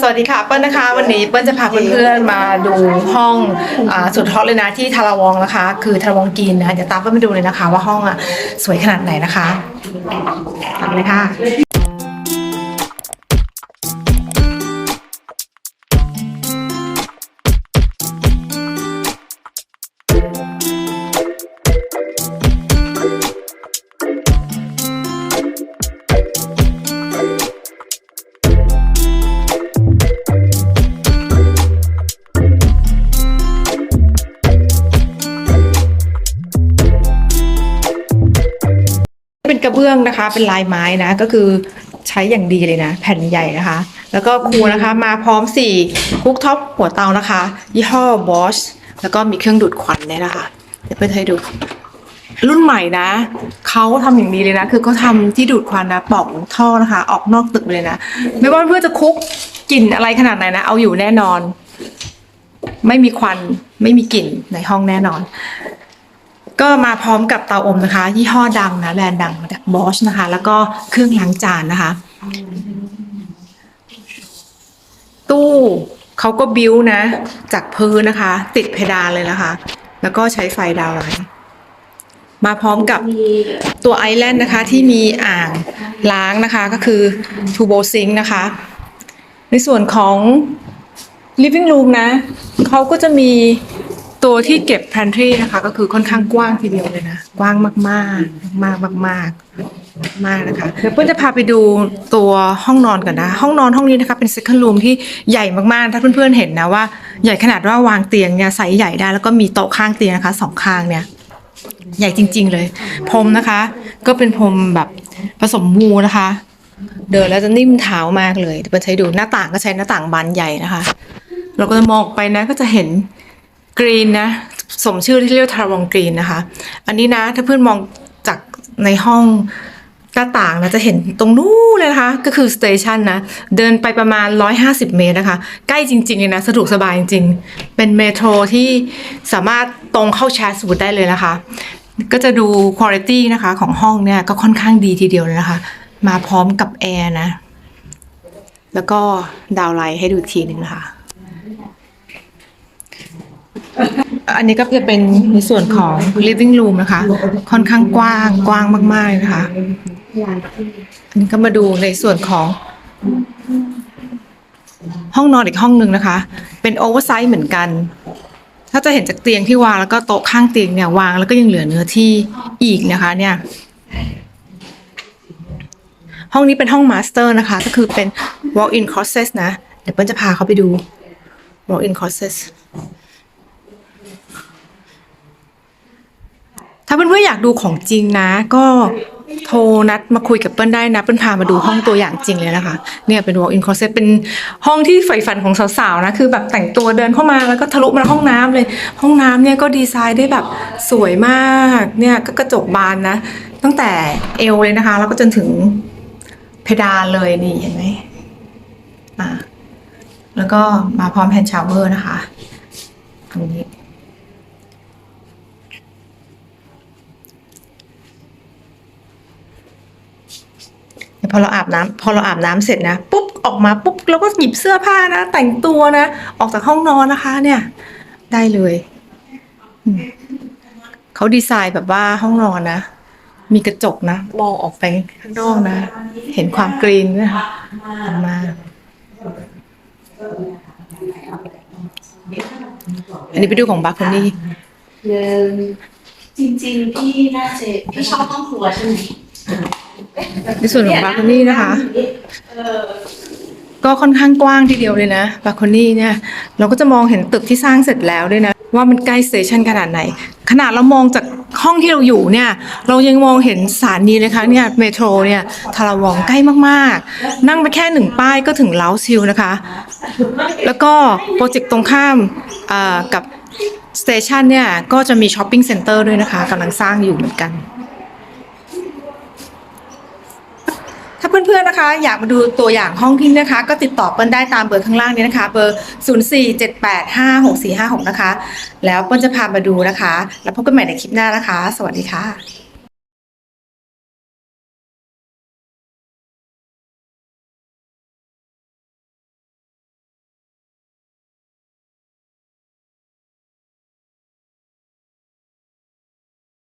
สวัสดีค่ะเปิ้ลนะคะ วันนี้เปิ้ลจะพาเพื่อนๆมาดูห้องอาสุดฮอตเลยนะที่ทาราวองนะคะ คือทาราวองกินนะเดี๋ยวตามเปิ้ลไปดูเลยนะคะ ว่าห้องอะสวยขนาดไหนนะคะตามเลยค่ะ ระเบื้องนะคะ เป็นลายไม้นะ ก็คือใช้อย่างดีเลยนะ แผ่นใหญ่นะคะ แล้วก็ครัวนะคะมาพร้อมสี่คุกท็อปหัวเตานะคะ ยี่ห้อบอชแล้วก็มีเครื่องดูดควันเนี่ยนะคะ เดี๋ยวเพื่อนให้ดู รุ่นใหม่นะ เขาทำอย่างดีเลยนะ คือเขาทำที่ดูดควันนะปล่องท่อนะคะ ออกนอกตึกไปเลยนะ ไม่ว่าเพื่อจะคุกกลิ่นอะไรขนาดไหนนะ เอาอยู่แน่นอน ไม่มีควันไม่มีกลิ่นในห้องแน่นอน ก็มาพร้อมกับเตาอบนะคะ ยี่ห้อดังนะแบรนด์ดัง บอชนะคะ แล้วก็เครื่องล้างจานนะคะ ตู้เขาก็บิ้วนะ จากพื้นนะคะ ติดเพดานเลยนะคะ แล้วก็ใช้ไฟดาวไลท์มาพร้อมกับตัวไอแลนด์นะคะ ที่มีอ่างล้างนะคะ ก็คือทูโบซิงนะคะ ในส่วนของ living room นะเขาก็จะมี ตัวที่เก็บ pantry นะคะ ก็คือค่อนข้างกว้างทีเดียวเลยนะ กว้างมากๆ มากมากมากๆมากนะคะเดี๋ยวเพื่อนจะพาไปดูตัวห้องนอนก่อนนะ ห้องนอนห้องนี้นะคะเป็น second room ที่ใหญ่มากๆ ถ้าเพื่อนๆเห็นนะว่าใหญ่ขนาดว่าวางเตียงเนี่ยไซส์ใหญ่ได้แล้วก็มีโต๊ะข้างเตียงนะคะสองข้างเนี่ยใหญ่จริง ๆ เลย พรมนะคะ ก็เป็นพรมแบบผสมวูนะคะ เดินแล้วจะนิ่มเท้ามากเลยเดี๋ยวเปิดใช้ดูหน้าต่างก็ใช้หน้าต่างบานใหญ่นะคะ เราก็จะมองไปนะก็จะเห็น กรีนนะสมชื่อที่เรียกว่าทารองกรีนนะคะ อันนี้นะถ้าเพื่อนมองจากในห้องหน้าต่างนะจะเห็นตรงนู้นเลยนะคะ ก็คือสเตชันนะเดินไปประมาณ 150 เมตรนะคะ ใกล้จริงๆเลยนะสะดวกสบายจริงๆ เป็นเมโทรที่สามารถตรงเข้าแชร์สูตรได้เลยนะคะ ก็จะดูคุณภาพนะคะของห้องเนี่ยก็ค่อนข้างดีทีเดียวเลยนะคะ มาพร้อมกับแอร์นะ แล้วก็ดาวไลท์ให้ดูอีกทีหนึ่งนะคะ อันนี้ก็จะเป็นในส่วนของ living room นะคะ ค่อนข้างกว้างกว้างมากๆนะคะอันนี้ก็มาดูในส่วนของ ห้องนอนอีกห้องหนึ่งนะคะ เป็นโอเวอร์ไซส์เหมือนกัน ถ้าจะเห็นจากเตียงที่วางแล้วก็โต๊ะข้างเตียงเนี่ยวางแล้วก็ยังเหลือเนื้อที่อีกนะคะ เนี่ย ห้องนี้เป็นห้องมาสเตอร์นะคะ ก็คือเป็น walk in closet นะ เดี๋ยวเปิ้ลจะพาเขาไปดู walk in closet ถ้าเพื่อนๆอยากดูของจริงนะ ก็โทรนัดมาคุยกับเปิ้ลได้นะ เปิ้ลพามาดูห้องตัวอย่างจริงเลยนะคะ เนี่ยเป็น walk in closet เป็นห้องที่ใฝ่ฝันของสาวๆนะ คือแบบแต่งตัวเดินเข้ามาแล้วก็ทะลุมาห้องน้ำเลย ห้องน้ำเนี่ยก็ดีไซน์ได้แบบสวยมาก เนี่ยก็กระจกบานนะ ตั้งแต่เอวเลยนะคะ แล้วก็จนถึงเพดานเลยนี่เห็นไหมอ่าแล้วก็มาพร้อมแฮนด์ชาวเวอร์นะคะตรงนี้ พอเราอาบน้ำพอเราอาบน้ำเสร็จนะปุ๊บออกมาปุ๊บเราก็หยิบเสื้อผ้านะแต่งตัวนะออกจากห้องนอนนะคะ เนี่ย ได้เลยเขาดีไซน์แบบว่าห้องนอนนะมีกระจกนะมองออกไปข้างนอกนะ เห็นความกรีนนะคะมาอันนี้ไปดูของบาร์คอนี่หนึ่งจริงๆพี่น่าจะพี่ชอบห้องครัวใช่ไหม ในส่วนของบาร์คอนี่นะคะ ก็ค่อนข้างกว้างทีเดียวเลยนะบาร์คอนี่เนี่ย เราก็จะมองเห็นตึกที่สร้างเสร็จแล้วด้วยนะ ว่ามันใกล้สเตชันขนาดไหน ขนาดเรามองจากห้องที่เราอยู่เนี่ย เรายังมองเห็นสถานีเลยค่ะเนี่ยเมโทรเนี่ยทาราวองใกล้มากๆ นั่งไปแค่หนึ่งป้ายก็ถึงเลาซิลนะคะ แล้วก็โปรเจกต์ตรงข้ามอ่ากับสเตชันเนี่ยก็จะมีช้อปปิ้งเซ็นเตอร์ด้วยนะคะกำลังสร้างอยู่เหมือนกัน ถ้า เพื่อนๆนะคะ อยากมาดูตัวอย่างห้องที่นะคะ ก็ติดต่อเปิ้ลได้ตามเบอร์ข้างล่างนี้นะคะ เบอร์ 047856456 นะคะ แล้วเปิ้ลจะพามาดูนะคะ แล้วพบกันใหม่ในคลิปหน้านะคะ สวัสดีค่ะ